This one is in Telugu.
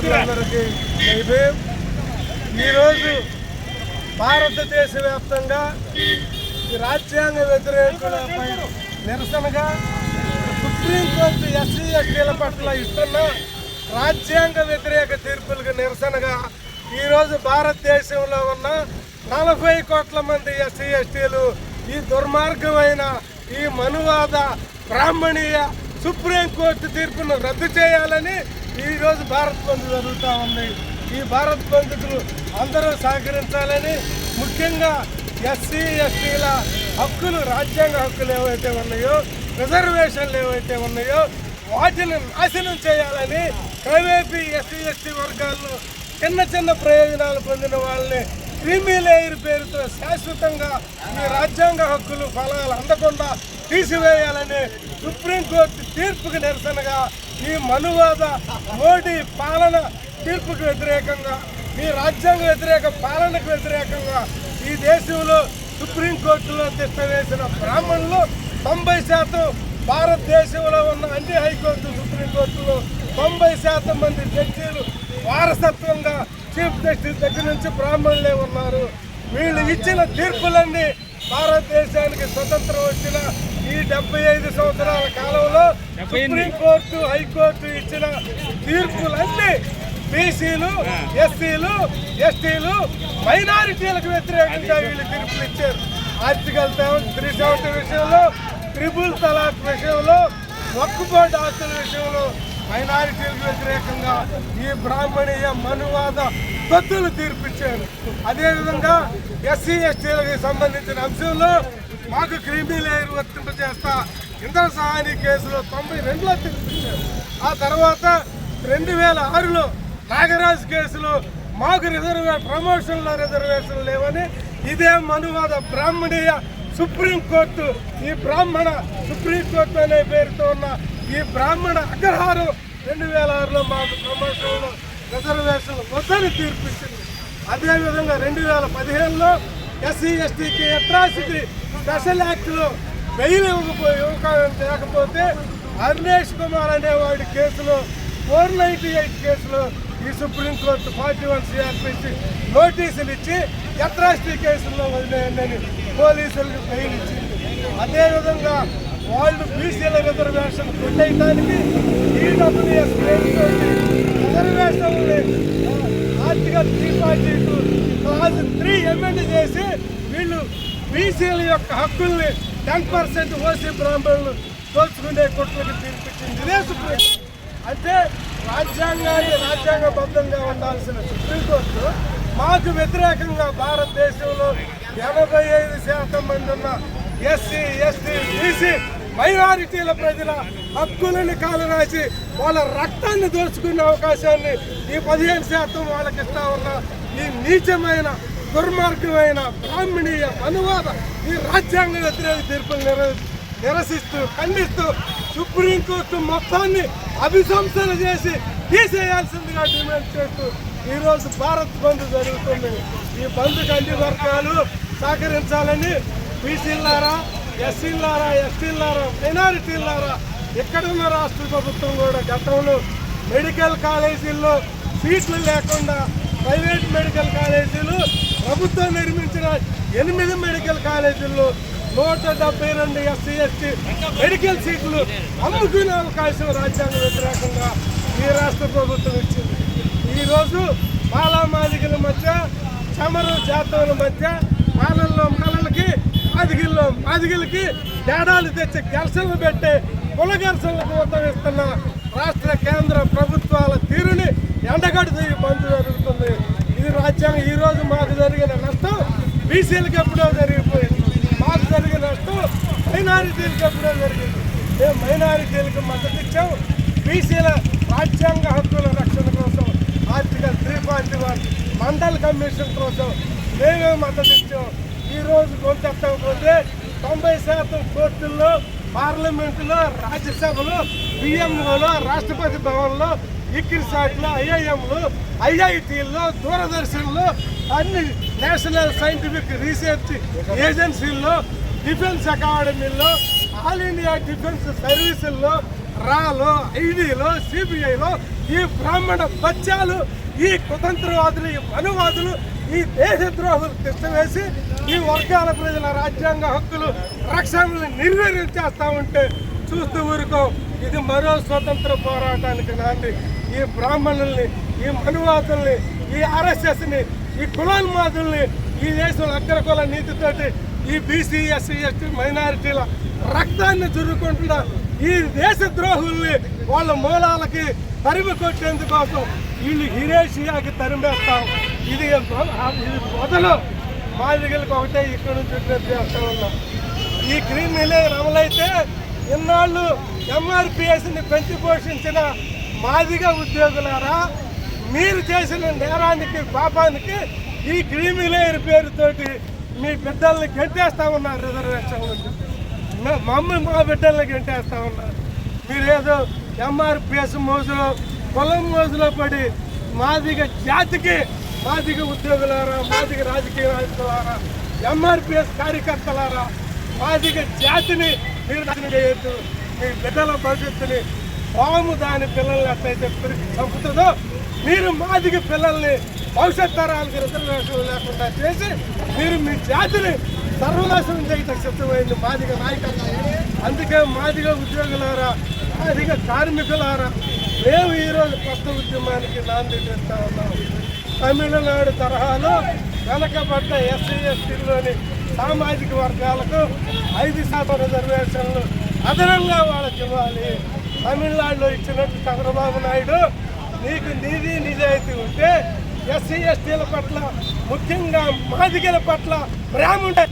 మిత్రులందరికీ జైభీం ఈరోజు భారతదేశ వ్యాప్తంగా ఈ రాజ్యాంగ వ్యతిరేకులపై నిరసనగా సుప్రీంకోర్టు ఎస్సీ ఎస్టీల పట్ల ఇస్తున్న రాజ్యాంగ వ్యతిరేక తీర్పులకు నిరసనగా ఈరోజు భారతదేశంలో ఉన్న నలభై కోట్ల మంది ఎస్సీ ఎస్టీలు ఈ దుర్మార్గమైన ఈ మనువాద బ్రాహ్మణీయ సుప్రీంకోర్టు తీర్పును రద్దు చేయాలని ఈరోజు భారత్ బంద్ జరుగుతూ ఉంది. ఈ భారత్ బంధుకులు అందరూ సహకరించాలని ముఖ్యంగా ఎస్సీ ఎస్టీల హక్కులు రాజ్యాంగ హక్కులు ఏవైతే ఉన్నాయో రిజర్వేషన్లు ఏవైతే ఉన్నాయో వాటిని నాశనం చేయాలని క్రమేపీ ఎస్సీ ఎస్టీ వర్గాల్లో చిన్న చిన్న ప్రయోజనాలు పొందిన వాళ్ళని క్రీమీ లేయర్ పేరుతో శాశ్వతంగా ఈ రాజ్యాంగ హక్కులు ఫలాలు అందకుండా తీసివేయాలని సుప్రీంకోర్టు తీర్పుకు నిరసనగా ఈ మనువాద మోడీ పాలన తీర్పుకు వ్యతిరేకంగా ఈ రాజ్యాంగ వ్యతిరేక పాలనకు వ్యతిరేకంగా ఈ దేశంలో సుప్రీంకోర్టులో తిష్ట వేసిన బ్రాహ్మణులు తొంభై శాతం భారతదేశంలో ఉన్న అన్ని హైకోర్టు సుప్రీంకోర్టులో తొంభై శాతం మంది జడ్జీలు వారసత్వంగా చీఫ్ జస్టిస్ దగ్గర నుంచి బ్రాహ్మణులే ఉన్నారు. వీళ్ళు ఇచ్చిన తీర్పులన్నీ భారతదేశానికి స్వతంత్రం వచ్చిన ఈ డెబ్బై ఐదు సంవత్సరాల కాలంలో సుప్రీంకోర్టు హైకోర్టు ఇచ్చిన తీర్పులన్నీ బీసీలు ఎస్సీలు ఎస్టీలు మైనారిటీలకు వ్యతిరేకంగా వీళ్ళు తీర్పులు ఇచ్చారు. ఆర్టికల్ త్రీ సెవెంటీ విషయంలో ట్రిపుల్ తలాక్ విషయంలో వక్కుబోర్డు ఆస్తుల విషయంలో మైనారిటీలకు వ్యతిరేకంగా ఈ బ్రాహ్మణీయ మనువాద పద్దులు తీర్పిచ్చారు. అదేవిధంగా ఎస్సీ ఎస్టీలకు సంబంధించిన అంశంలో మాకు క్రిమి లేయర్ వర్తింపజేస్తా ఇంద్ర సహాని కేసులో తొంభై రెండులో తీర్పిచ్చారు. ఆ తర్వాత రెండు వేల ఆరులో నాగరాజ్ కేసులో మాకు రిజర్వే ప్రమోషన్లో రిజర్వేషన్ లేవని ఇదే మనువాద బ్రాహ్మణీయ సుప్రీంకోర్టు ఈ బ్రాహ్మణ సుప్రీంకోర్టు అనే పేరుతో ఉన్న ఈ బ్రాహ్మణ అగ్రహారం రెండు వేల ఆరులో మాకు ప్రమోషన్లో రిజర్వేషన్ వద్దని తీర్పిచ్చింది. అదేవిధంగా రెండు వేల పదిహేనులో ఎస్సీ ఎస్టీకి అట్రాసిటీ స్పెషల్ యాక్ట్లో బెయిల్ ఇవ్వకపో లేకపోతే అర్నేష్ కుమార్ అనేవాడి కేసులో ఫోర్ నైంటీ ఎయిట్ కేసులో ఈ సుప్రీంకోర్టు ఫార్టీ వన్ సిఆర్పిసి నోటీసులు ఇచ్చి అట్రాసిటీ కేసుల్లో వదిలేయండి పోలీసులకు బెయిల్ ఇచ్చింది. అదేవిధంగా వాళ్ళు బీసీల రిజర్వేషన్ కొట్టేయడానికి EWS రిజర్వేషన్ని article three forty two clause three amend చేసి వీళ్ళు బీసీల యొక్క హక్కుల్ని టెన్ పర్సెంట్ ఓసీ బ్రాహ్మణులు దోచుకునే కుట్రకి తీర్పిచ్చింది ఇదే సుప్రీం అంటే రాజ్యాంగాన్ని రాజ్యాంగబద్ధంగా ఉండాల్సిన సుప్రీంకోర్టు మాకు వ్యతిరేకంగా భారతదేశంలో ఎనభై ఐదు శాతం మంది ఉన్న ఎస్సీ ఎస్టీ బీసీ మైనారిటీల ప్రజల హక్కులను కాలరాసి వాళ్ళ రక్తాన్ని దోచుకునే అవకాశాన్ని ఈ పదిహేను శాతం వాళ్ళకి ఇస్తా ఉన్న ఈ నీచమైన దుర్మార్గమైన బ్రాహ్మణీయ అనువాద ఈ రాజ్యాంగ వ్యతిరేక తీర్పులు నిర నిరసిస్తూ ఖండిస్తూ సుప్రీంకోర్టు మొత్తాన్ని అభిశంసన చేసి తీసేయాల్సిందిగా డిమాండ్ చేస్తూ ఈరోజు భారత్ బంద్ జరుగుతుంది. ఈ బంద్కు అన్ని వర్గాలు సహకరించాలని బీసీలారా ఎస్సీలారా ఎస్టీలారా మైనారిటీలారా ఎక్కడున్న రాష్ట్ర ప్రభుత్వం కూడా గతంలో మెడికల్ కాలేజీల్లో సీట్లు లేకుండా ప్రైవేట్ మెడికల్ కాలేజీలు ప్రభుత్వం నిర్మించిన ఎనిమిది మెడికల్ కాలేజీల్లో నూట డెబ్బై రెండు ఎస్సీ ఎస్టీ మెడికల్ సీట్లు అమ్ముకునే అవకాశం రాజ్యాంగ వ్యతిరేకంగా ఈ రాష్ట్ర ప్రభుత్వం ఇచ్చింది. ఈరోజు మాలామాదిగల మధ్య చమరు జాతవుల మధ్య మాలల్లో మాలలకి మాదిగిల్లో మాదిగిలకి తేడాలు తెచ్చి ఘర్షణలు పెట్టే కుల ఘర్షణలకు ఉత్తమిస్తున్న రాష్ట్ర కేంద్ర ప్రభుత్వాల తీరుని ఎండగడుతూ ఈ బంద్ జరుగుతుంది. ఇది రాజ్యాంగం ఈ రోజు మాకు జరిగిన నష్టం బీసీలకు ఎప్పుడో జరిగిపోయింది. మాకు జరిగిన నష్టం మైనారిటీలకు ఎప్పుడో జరిగింది. మేము మైనారిటీలకు మద్దతు ఇచ్చాం. బీసీల రాజ్యాంగ హక్కుల రక్షణ కోసం article three forty one Mandal commission కోసం మేమే మద్దతు ఇచ్చాం. ఈరోజు గొంతెత్తకపోతే తొంభై శాతం కోర్టుల్లో పార్లమెంటులో రాజ్యసభలో పిఎంఓలో రాష్ట్రపతి భవన్లో ఇక్రిసాట్లో ఐఐఎంలు ఐఐటీల్లో దూరదర్శన్లో అన్ని నేషనల్ సైంటిఫిక్ రీసెర్చ్ ఏజెన్సీల్లో డిఫెన్స్ అకాడమీల్లో ఆల్ ఇండియా డిఫెన్స్ సర్వీసుల్లో రాలో ఐడీలో సిబిఐలో ఈ బ్రాహ్మణ బత్యాలు ఈ కుతంత్రవాదులు ఈ మనువాదులు ఈ దేశద్రోహులు తిష్టవేసి ఈ వర్గాల ప్రజల రాజ్యాంగ హక్కులు రక్షణలు నిర్వీర్యం చేస్తూ ఉంటే చూస్తూ ఊరుకో ఇది మరో స్వతంత్ర పోరాటానికి నాంది. ఈ బ్రాహ్మణుల్ని ఈ మనువాదుల్ని ఈ ఆర్ఎస్ఎస్ని ఈ కులాన్మాదుల్ని ఈ దేశంలో అగ్రకుల నీతితోటి ఈ బీసీ ఎస్సీ ఎస్టీ మైనారిటీల రక్తాన్ని చురుకుంటున్న ఈ దేశ ద్రోహుల్ని వాళ్ళ మూలాలకి తరిమి కొట్టేందుకోసం వీళ్ళు హిరేషియాకి తరిమేస్తాం. ఇది ఇది మొదలు. మాదిగలకు ఒకటే ఇక్కడ నుంచి విజ్ఞప్తి చేస్తా ఉన్నాం. ఈ క్రిమినల్ అమలైతే ఇన్నాళ్ళు ఎంఆర్పిఎస్ని పెంచి పోషించిన మాదిగ ఉద్యోగులారా మీరు చేసిన నేరానికి పాపానికి ఈ క్రిమిలేయర్ పేరుతోటి మీ బిడ్డల్ని గెంటేస్తా ఉన్నారు రిజర్వేషన్ నుంచి మమ్మల్ని మా బిడ్డలకి ఎంటేస్తా ఉన్నారు. మీరేదో ఎంఆర్పిఎస్ మోజులో పొలం మోజులో పడి మాదిగ జాతికి మాదిగ ఉద్యోగులారా మాదిగ రాజకీయ నాయకులారా ఎంఆర్పిఎస్ కార్యకర్తలారా మాదిగ జాతిని మీరు నాశనం చేయొద్దు. మీ బిడ్డల భవిష్యత్తుని పాము దాని పిల్లల్ని ఎట్లయితే పెరిగి చంపుతుందో మీరు మాదిగ పిల్లల్ని భవిష్యత్ తరాలకు రిజర్వేషన్ లేకుండా చేసి మీరు మీ జాతిని సర్వనాశనం చేయటం సిద్ధమైంది మాదిగ నాయకత్వం అందుకే మాదిగ ఉద్యోగులారా మాదిగ కార్మికులారా మేము ఈరోజు కొత్త ఉద్యమానికి నాంది చేస్తా ఉన్నాం. తమిళనాడు తరహాలో వెనకబడ్డ ఎస్సీ ఎస్టీలోని సామాజిక వర్గాలకు ఐదు శాతం రిజర్వేషన్లు అదనంగా వాళ్ళకి ఇవ్వాలి. తమిళనాడులో ఇచ్చినట్టు చంద్రబాబు నాయుడు నీకు నీది నిజాయితీ ఉంటే ఎస్సీ ఎస్టీల పట్ల ముఖ్యంగా మాదిగల పట్ల ప్రేమ ఉంటే